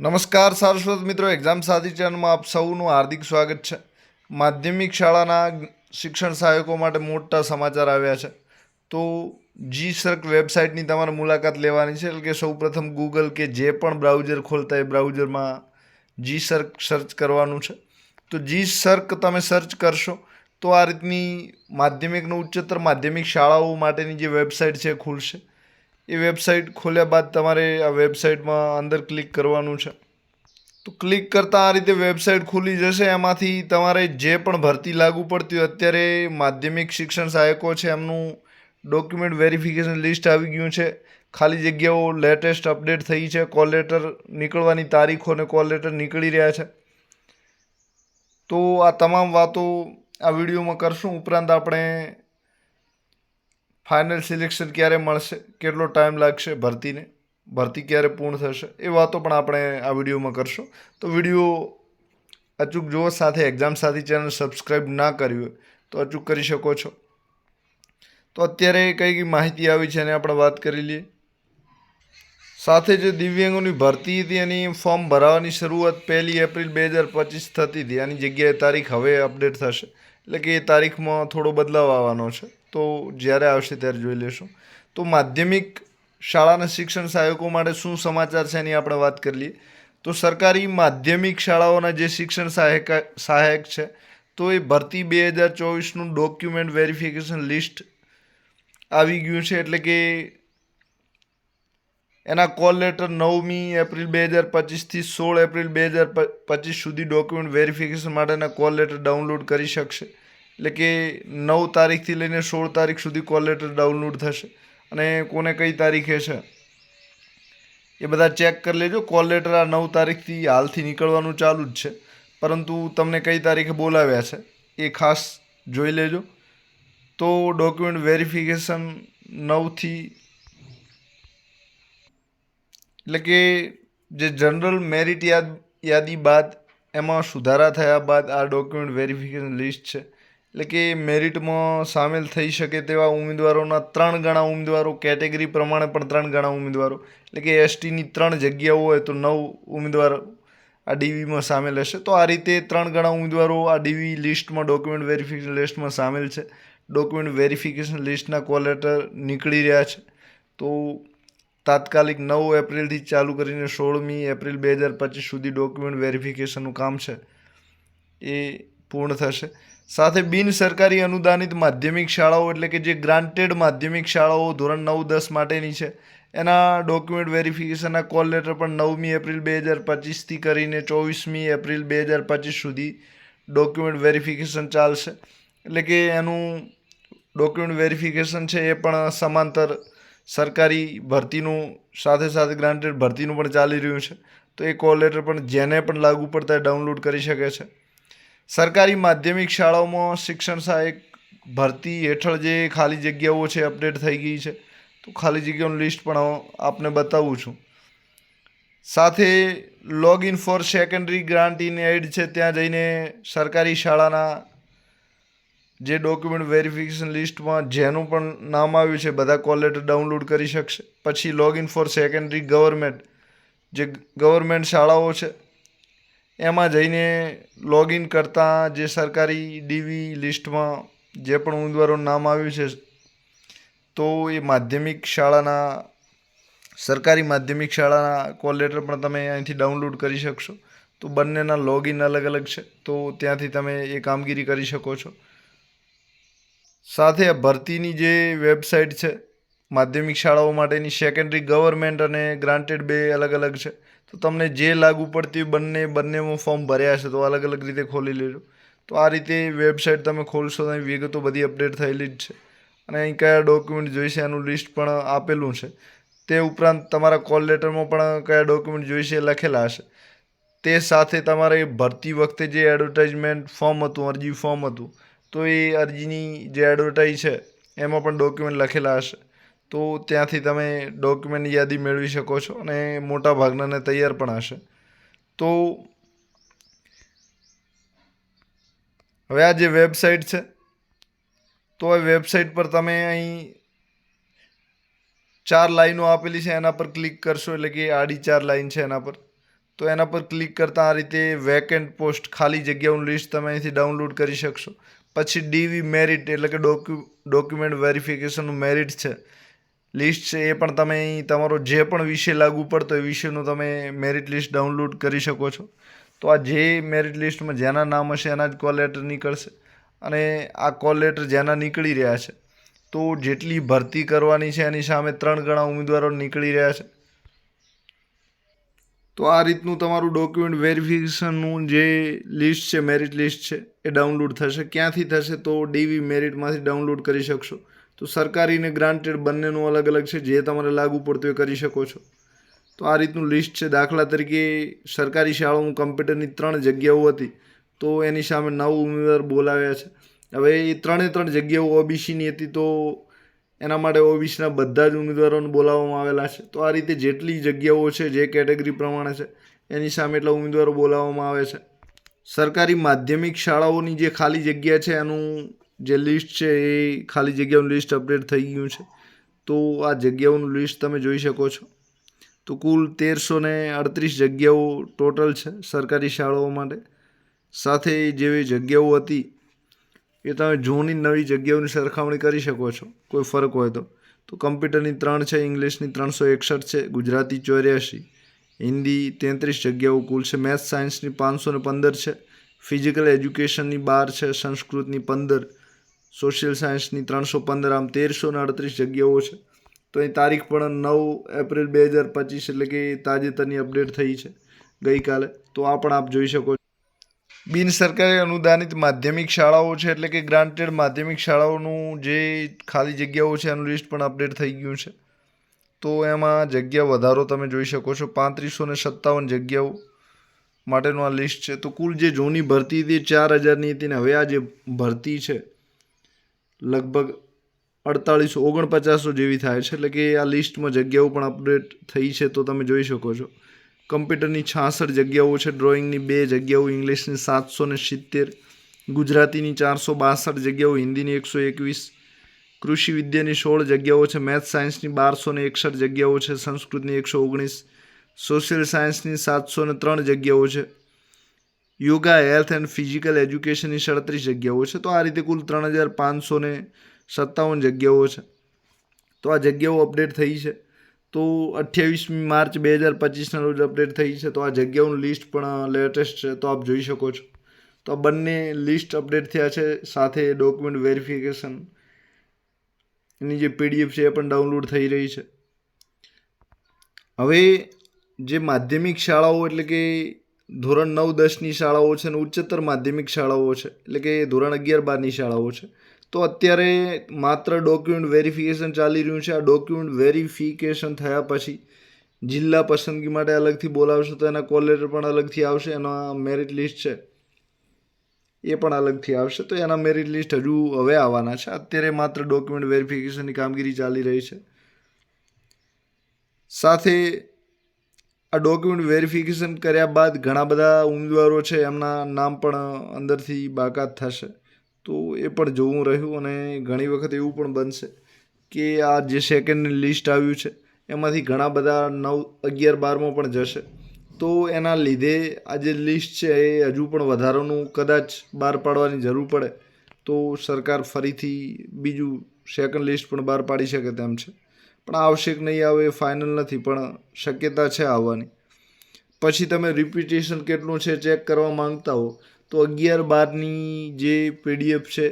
નમસ્કાર સારસ્વત મિત્રો એક્ઝામ સાથી ચેનલમાં આપ સૌનું હાર્દિક સ્વાગત છે. માધ્યમિક શાળાના શિક્ષણ સહાયકો માટે મોટા સમાચાર આવ્યા છે. તો જી સર્ક વેબસાઇટની તમારે મુલાકાત લેવાની છે. એટલે કે સૌપ્રથમ ગૂગલ કે જે પણ બ્રાઉઝર ખોલતા એ બ્રાઉઝરમાં જી સર્ક સર્ચ કરવાનું છે. તો જી સર્ક તમે સર્ચ કરશો તો આ રીતની માધ્યમિકનું ઉચ્ચતર માધ્યમિક શાળાઓ માટેની જે વેબસાઇટ છે ખુલશે. એ વેબસાઇટ ખોલ્યા બાદ તમારે આ વેબસાઇટમાં અંદર ક્લિક કરવાનું છે. તો ક્લિક કરતાં આ રીતે વેબસાઇટ ખુલી જશે, એમાંથી તમારે જે પણ ભરતી લાગુ પડતી હોય, અત્યારે માધ્યમિક શિક્ષણ સહાયકો છે, એમનું ડોક્યુમેન્ટ વેરિફિકેશન લિસ્ટ આવી ગયું છે. ખાલી જગ્યાઓ લેટેસ્ટ અપડેટ થઈ છે, કોલ લેટર નીકળવાની તારીખો અને કોલ લેટર નીકળી રહ્યા છે. તો આ તમામ વાતો આ વિડીયોમાં કરશું. ઉપરાંત આપણે ફાઇનલ સિલેક્શન ક્યારે મળશે? કેટલો ટાઈમ લાગશે? ભરતીને? ભરતી ક્યારે પૂર્ણ થશે? એ વાતો પણ આપણે આ વિડીયોમાં કરશું. તો વીડિયો અચૂક જુઓ, સાથે એક્ઝામ સાથી ચેનલ સબસ્ક્રાઈબ ના કરી હોય, તો અચૂક કરી શકો છો. તો અત્યારે કઈ કઈ માહિતી આવી છે એની આપણે વાત કરી લઈએ. સાથે જે દિવ્યાંગોની ભરતી હતી, એની ફોર્મ ભરાવાની શરૂઆત પહેલી એપ્રિલ બે હજાર પચીસ થતી હતી. આની જગ્યાએ તારીખ હવે અપડેટ થશે. એટલે કે એ તારીખમાં થોડો બદલાવ આવવાનો છે. તો જ્યારે આવશે ત્યારે જોઈ લેશું. તો માધ્યમિક શાળાના શિક્ષણ સહાયકો માટે શું સમાચાર છે એની આપણે વાત કરી લઈએ. તો સરકારી માધ્યમિક શાળાઓના જે શિક્ષણ સહાયક સહાયક છે, તો એ ભરતી બે હજાર ચોવીસનું ડોક્યુમેન્ટ વેરિફિકેશન લિસ્ટ આવી ગયું છે. એટલે કે એના કોલ લેટર નવમી એપ્રિલ બે હજાર પચીસથી સોળ એપ્રિલ બે હજાર પચીસ સુધી ડોક્યુમેન્ટ વેરિફિકેશન માટેના કોલ લેટર ડાઉનલોડ કરી શકશે. એટલે કે નવ તારીખથી લઈને સોળ તારીખ સુધી કોલ લેટર ડાઉનલોડ થશે. અને કોને કઈ તારીખે છે? એ બધા ચેક કરી લેજો. કોલ લેટર આ નવ તારીખથી હાલથી નીકળવાનું ચાલુ જ છે. પરંતુ તમને કઈ તારીખે બોલાવ્યા છે એ ખાસ જોઈ લેજો. તો ડોક્યુમેન્ટ વેરિફિકેશન નવથી એટલે કે જે જનરલ મેરિટ યાદ, યાદી બાદ એમાં સુધારા થયા બાદ આ ડોક્યુમેન્ટ વેરિફિકેશન લિસ્ટ છે. એટલે કે મેરિટમાં સામેલ થઈ શકે તેવા ઉમેદવારોના ત્રણ ગણા ઉમેદવારો, કેટેગરી પ્રમાણે પણ ત્રણ ગણા ઉમેદવારો. એટલે કે એસટીની ત્રણ જગ્યાઓ હોય તો નવ ઉમેદવારો આ ડીવીમાં સામેલ હશે. તો આ રીતે ત્રણ ગણા ઉમેદવારો આ ડીવી લિસ્ટમાં, ડોક્યુમેન્ટ વેરિફિકેશન લિસ્ટમાં સામેલ છે. ડોક્યુમેન્ટ વેરિફિકેશન લિસ્ટના કોલ લેટર નીકળી રહ્યા છે. તો તાત્કાલિક નવ એપ્રિલથી ચાલુ કરીને સોળમી એપ્રિલ બે હજાર પચીસ સુધી ડોક્યુમેન્ટ વેરિફિકેશનનું કામ છે. એ પૂર્ણ થશે. સાથે બિન સરકારી અનુદાનિત માધ્યમિક શાળાઓ એટલે કે જે ગ્રાન્ટેડ માધ્યમિક શાળાઓ ધોરણ નવ, દસ માટેની છે, એના ડોક્યુમેન્ટ વેરિફિકેશનના કોલ લેટર પણ નવમી એપ્રિલ બે હજાર પચીસથી કરીને ચોવીસમી એપ્રિલ બે હજાર પચીસ સુધી ડોક્યુમેન્ટ વેરિફિકેશન ચાલશે. એટલે કે એનું ડોક્યુમેન્ટ વેરિફિકેશન છે એ પણ સમાંતર સરકારી ભરતીનું, સાથે સાથે ગ્રાન્ટેડ ભરતીનું પણ ચાલી રહ્યું છે. તો એ કોલ લેટર પણ જેને પણ લાગુ પડતા ડાઉનલોડ કરી શકે છે. સરકારી માધ્યમિક શાળાઓમાં શિક્ષણ સહાયક ભરતી હેઠળ જે ખાલી જગ્યાઓ છે, અપડેટ થઈ ગઈ છે, તો ખાલી જગ્યાઓનું લિસ્ટ પણ આપને બતાવું છું. સાથે login for secondary grant in aid છે, ત્યાં જઈને સરકારી શાળાના જે ડોક્યુમેન્ટ વેરિફિકેશન લિસ્ટમાં જેનું પણ નામ આવ્યું છે, બધા કોલ ડાઉનલોડ કરી શકશે. પછી લોગિન ફોર સેકન્ડરી ગવર્મેન્ટ જે ગવર્મેન્ટ શાળાઓ છે એમાં જઈને લોગિન કરતાં જે સરકારી ડીવી લિસ્ટમાં જે પણ ઉમેદવારોનું નામ આવ્યું છે, તો એ માધ્યમિક શાળાના, સરકારી માધ્યમિક શાળાના કોલ લેટર પણ તમે અહીંથી ડાઉનલોડ કરી શકશો. તો બંનેના લોગિન અલગ અલગ છે, તો ત્યાંથી તમે એ કામગીરી કરી શકો છો. સાથે ભરતીની જે વેબસાઇટ છે, માધ્યમિક શાળાઓ માટેની સેકન્ડરી ગવર્મેન્ટ અને ગ્રાન્ટેડ બે અલગ અલગ છે. તો તમને જે લાગુ પડતી બંને, બંનેમાં ફોર્મ ભર્યા છે તો અલગ અલગ રીતે ખોલી લેજો. તો આ રીતે વેબસાઇટ તમે ખોલશો તો વિગતો બધી અપડેટ થયેલી જ છે. અને અહીં કયા ડોક્યુમેન્ટ જોઈશે એનું લિસ્ટ પણ આપેલું છે. તે ઉપરાંત તમારા કોલ લેટરમાં પણ કયા ડોક્યુમેન્ટ જોઈશે લખેલા હશે. તે સાથે તમારે ભરતી વખતે જે એડવર્ટાઇઝમેન્ટ ફોર્મ હતું, અરજી ફોર્મ હતું, તો એ અરજીની જે એડવર્ટાઇઝ છે, એમાં પણ ડોક્યુમેન્ટ લખેલા હશે. તો ત્યાંથી તમે ડોક્યુમેન્ટ યાદી મેળવી શકો છો અને મોટા ભાગનાને તૈયાર પણ હશે. તો હવે આ જે વેબસાઇટ છે, તો એ વેબસાઇટ પર તમે અહીં ચાર લાઈનો આપેલી છે, એના પર ક્લિક કરશો એટલે કે આડી ચાર લાઈન છે એના પર. તો એના પર ક્લિક કરતાં આ રીતે વેકેન્ટ પોસ્ટ ખાલી જગ્યાઓનું લિસ્ટ તમે અહીંથી ડાઉનલોડ કરી શકશો. પછી ડીવી મેરિટ એટલે કે ડોક્યુ ડોક્યુમેન્ટ વેરિફિકેશનનું મેરિટ છે. લિસ્ટ છે એ પણ તમે અહીં તમારો જે પણ વિષય લાગુ પડતો એ વિષયનું તમે મેરિટ લિસ્ટ ડાઉનલોડ કરી શકો છો. તો આ જે મેરિટ લિસ્ટમાં જેના નામ હશે એના જ કોલ લેટર નીકળશે અને આ કોલ લેટર જેના નીકળી રહ્યા છે, તો જેટલી ભરતી કરવાની છે એની સામે ત્રણ ગણા ઉમેદવારો નીકળી રહ્યા છે. તો આ રીતનું તમારું ડોક્યુમેન્ટ વેરિફિકેશનનું જે લિસ્ટ છે મેરિટ લિસ્ટ છે, એ ડાઉનલોડ થશે. ક્યાંથી થશે તો ડીવી મેરિટમાંથી ડાઉનલોડ કરી શકશો. તો સરકારી ને ગ્રાન્ટેડ બંનેનું અલગ અલગ છે, જે તમારે લાગુ પડતું એ કરી શકો છો. તો આ રીતનું લિસ્ટ છે. દાખલા તરીકે સરકારી શાળાઓમાં કમ્પ્યુટરની ત્રણ જગ્યાઓ હતી, તો એની સામે નવ ઉમેદવાર બોલાવ્યા છે. હવે એ ત્રણે ત્રણ જગ્યાઓ ઓબીસીની હતી, તો એના માટે ઓબીસીના બધા જ ઉમેદવારોને બોલાવવામાં આવેલા છે. તો આ રીતે જેટલી જગ્યાઓ છે, જે કેટેગરી પ્રમાણે છે, એની સામે એટલા ઉમેદવારો બોલાવવામાં આવે છે. સરકારી માધ્યમિક શાળાઓની જે ખાલી જગ્યા છે, એનું જે લિસ્ટ છે એ ખાલી જગ્યાઓનું લિસ્ટ અપડેટ થઈ ગયું છે. તો આ જગ્યાઓનું લિસ્ટ તમે જોઈ શકો છો. તો કુલ તેરસો ને અડત્રીસ જગ્યાઓ ટોટલ છે સરકારી શાળાઓ માટે. સાથે જેવી જગ્યાઓ હતી, એ તમે જૂની નવી જગ્યાઓની સરખામણી કરી શકો છો. કોઈ ફરક હોય તો. તો કમ્પ્યુટરની ત્રણ છે, ઇંગ્લિશની ત્રણસો એકસઠ છે, ગુજરાતી ચોર્યાસી, હિન્દી તેત્રીસ જગ્યાઓ કુલ છે, મેથ્સ સાયન્સની પાંચસો ને પંદર છે, ફિઝિકલ એજ્યુકેશનની બાર છે, સંસ્કૃતની પંદર સોશિયલ સાયન્સની ત્રણસો પંદર આમ તેરસો ને અડત્રીસ જગ્યાઓ છે. તો એ તારીખ પણ નવ એપ્રિલ બે હજાર પચીસ એટલે કે તાજેતરની અપડેટ થઈ છે ગઈકાલે. તો આ પણ આપ જોઈ શકો છો. બિન સરકારી અનુદાનિત માધ્યમિક શાળાઓ છે એટલે કે ગ્રાન્ટેડ માધ્યમિક શાળાઓનું જે ખાલી જગ્યાઓ છે એનું લિસ્ટ પણ અપડેટ થઈ ગયું છે. તો એમાં જગ્યા વધારો તમે જોઈ શકો છો. પાંત્રીસો ને સત્તાવન જગ્યાઓ માટેનું આ લિસ્ટ છે. તો કુલ જે જૂની ભરતી હતી ચાર હજારની હતી ને હવે આ જે ભરતી છે લગભગ અડતાળીસો, ઓગણપચાસો જેવી થાય છે. એટલે કે આ લિસ્ટમાં જગ્યાઓ પણ અપડેટ થઈ છે તો તમે જોઈ શકો છો. કમ્પ્યુટરની છાસઠ જગ્યાઓ છે, ડ્રોઈંગની બે જગ્યાઓ, ઇંગ્લિશની સાતસો ને સિત્તેર, ગુજરાતીની ચારસો બાસઠ જગ્યાઓ, હિન્દીની એકસો એકવીસ, કૃષિ વિદ્યાની સોળ જગ્યાઓ છે મેથ્સ સાયન્સની બારસો ને એકસઠ જગ્યાઓ છે, સંસ્કૃતની એકસો ઓગણીસ, સોશિયલ સાયન્સની સાતસો ને ત્રણ જગ્યાઓ છે. યોગા, હેલ્થ એન્ડ ફિઝિકલ એજ્યુકેશનની સડત્રીસ જગ્યાઓ છે. તો આ રીતે કુલ ત્રણ હજાર પાંચસો ને સત્તાવન જગ્યાઓ છે. તો આ જગ્યાઓ અપડેટ થઈ છે. તો અઠ્યાવીસમી માર્ચ બે હજાર પચીસના રોજ અપડેટ થઈ છે. તો આ જગ્યાઓનું લિસ્ટ પણ લેટેસ્ટ છે. તો આપ જોઈ શકો છો. તો આ બંને લિસ્ટ અપડેટ થયા છે. સાથે ડોક્યુમેન્ટ વેરિફિકેશન એની જે પીડીએફ છે એ પણ ડાઉનલોડ થઈ રહી છે. હવે જે માધ્યમિક શાળાઓ એટલે કે ધોરણ નવ દસની શાળાઓ છે અને ઉચ્ચતર માધ્યમિક શાળાઓ છે. એટલે કે ધોરણ અગિયાર બારની શાળાઓ છે. તો અત્યારે માત્ર ડોક્યુમેન્ટ વેરિફિકેશન ચાલી રહ્યું છે. આ ડોક્યુમેન્ટ વેરિફિકેશન થયા પછી જિલ્લા પસંદગી માટે અલગથી બોલાવશે તો એના કોલ લેટર પણ અલગથી આવશે, એના મેરિટ લિસ્ટ છે. એ પણ અલગથી આવશે. તો એના મેરિટ લિસ્ટ હજુ હવે આવવાના છે. અત્યારે માત્ર ડોક્યુમેન્ટ વેરિફિકેશનની કામગીરી ચાલી રહી છે. સાથે આ ડોક્યુમેન્ટ વેરિફિકેશન કર્યા બાદ ઘણા બધા ઉમેદવારો છે, એમના નામ પણ અંદરથી બાકાત થશે. તો એ પણ જોવું રહ્યું અને ઘણી વખત એવું પણ બનશે કે આ જે સેકન્ડ લિસ્ટ આવ્યું છે, એમાંથી ઘણા બધા નવ, અગિયાર, બારમાં પણ જશે. તો એના લીધે આ જે લિસ્ટ છે, એ હજુ પણ વધારાનું કદાચ બહાર પાડવાની જરૂર પડે. તો સરકાર ફરીથી બીજું સેકન્ડ લિસ્ટ પણ બહાર પાડી શકે તેમ છે. પણ આવશે કે નહીં આવે એ ફાઇનલ નથી, પણ શક્યતા છે આવવાની. પછી તમે રિપીટેશન કેટલું છે ચેક કરવા માંગતા હો, તો અગિયાર બારની જે પીડીએફ છે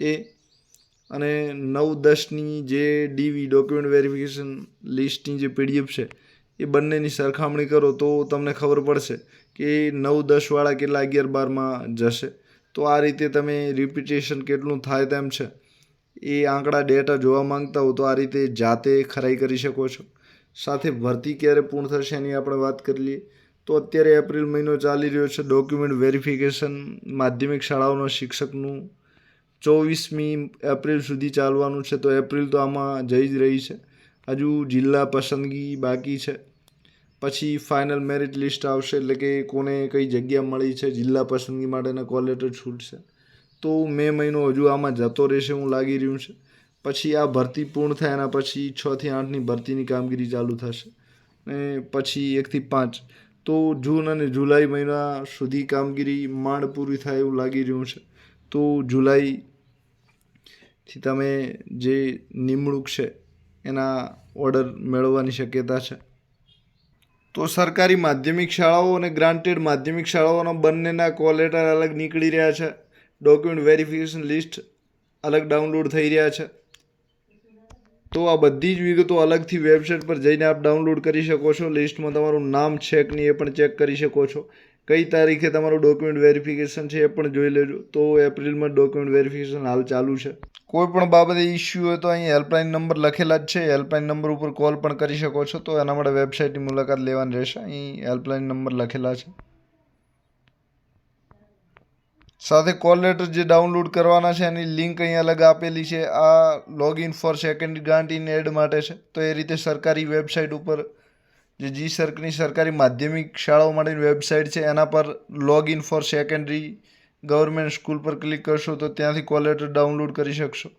એ અને નવ દસની જે ડીવી ડોક્યુમેન્ટ વેરિફિકેશન લિસ્ટની જે પીડીએફ છે એ બંનેની સરખામણી કરો તો તમને ખબર પડશે કે નવ દસવાળા કેટલા અગિયાર બારમાં જશે. તો આ રીતે તમે રિપીટેશન કેટલું થાય તેમ છે. એ આંકડા ડેટા જોવા માંગતા હો તો આ રીતે જાતે ખરાઈ કરી શકો છો. સાથે ભરતી ક્યારે પૂર્ણ થશે એની આપણે વાત કરી લઈએ. તો અત્યારે એપ્રિલ મહિનો ચાલી રહ્યો છે. ડોક્યુમેન્ટ વેરિફિકેશન માધ્યમિક શાળાઓના શિક્ષકનું ચોવીસમી એપ્રિલ સુધી ચાલવાનું છે. તો એપ્રિલ તો આમાં જઈ જ રહી છે. હજુ જિલ્લા પસંદગી બાકી છે. પછી ફાઇનલ મેરિટ લિસ્ટ આવશે. એટલે કે કોને કઈ જગ્યા મળી છે. જિલ્લા પસંદગી માટેના કોલ લેટર છૂટશે તો મે મહિનો હજુ આમાં જતો રહેશે એવું લાગી રહ્યું છે. પછી આ ભરતી પૂર્ણ થાય એના પછી છથી આઠની ભરતીની કામગીરી ચાલુ થશે. ને પછી એકથી પાંચ. તો જૂન અને જુલાઈ મહિના સુધી કામગીરી માંડ પૂરી થાય એવું લાગી રહ્યું છે. તો જુલાઈથી તમે જે નિમણૂક છે એના ઓર્ડર મેળવવાની શક્યતા છે. તો સરકારી માધ્યમિક શાળાઓ અને ગ્રાન્ટેડ માધ્યમિક શાળાઓના બંનેના કોલેટર અલગ નીકળી રહ્યા છે. ડોક્યુમેન્ટ વેરિફિકેશન લિસ્ટ અલગ ડાઉનલોડ થઈ રહ્યા છે. તો આ બધી જ વિગતો અલગથી વેબસાઇટ પર જઈને આપ ડાઉનલોડ કરી શકો છો. લિસ્ટમાં તમારું નામ છે કે નહીં એ પણ ચેક કરી શકો છો. કઈ તારીખે તમારું ડોક્યુમેન્ટ વેરિફિકેશન છે એ પણ જોઈ લેજો. તો એપ્રિલમાં ડોક્યુમેન્ટ વેરિફિકેશન હાલ ચાલુ છે. કોઈ પણ બાબતે ઇસ્યુ હોય તો અહીં હેલ્પલાઇન નંબર લખેલા જ છે. હેલ્પલાઇન નંબર ઉપર કોલ પણ કરી શકો છો. તો એના માટે વેબસાઇટની મુલાકાત લેવાની રહેશે. અહીં હેલ્પલાઇન નંબર લખેલા છે. સાથે કોલ લેટર જે ડાઉનલોડ કરવાના છે, એની લિંક અહીં અલગ આપેલી છે. આ login for second grant in aid માટે છે. તો એ રીતે સરકારી વેબસાઇટ ઉપર જે જી સર્કની સરકારી માધ્યમિક શાળાઓ માટેની વેબસાઇટ છે, એના પર login for secondary government school પર ક્લિક કરશો તો ત્યાંથી કોલ લેટર ડાઉનલોડ કરી શકશો.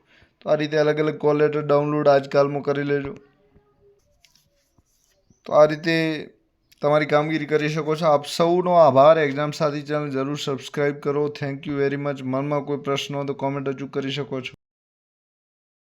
તો આ રીતે અલગ અલગ કોલ લેટર ડાઉનલોડ આજકાલમાં કરી લેજો. તો આ રીતે તમારી કામગીરી કરી શકો છો. આપ સૌનો આભાર. એક્ઝામ સાથી ચેનલ જરૂર સબસ્ક્રાઈબ કરો. થેન્ક યુ વેરી મચ મનમાં કોઈ પ્રશ્ન હોય તો કોમેન્ટ હજુ કરી શકો છો.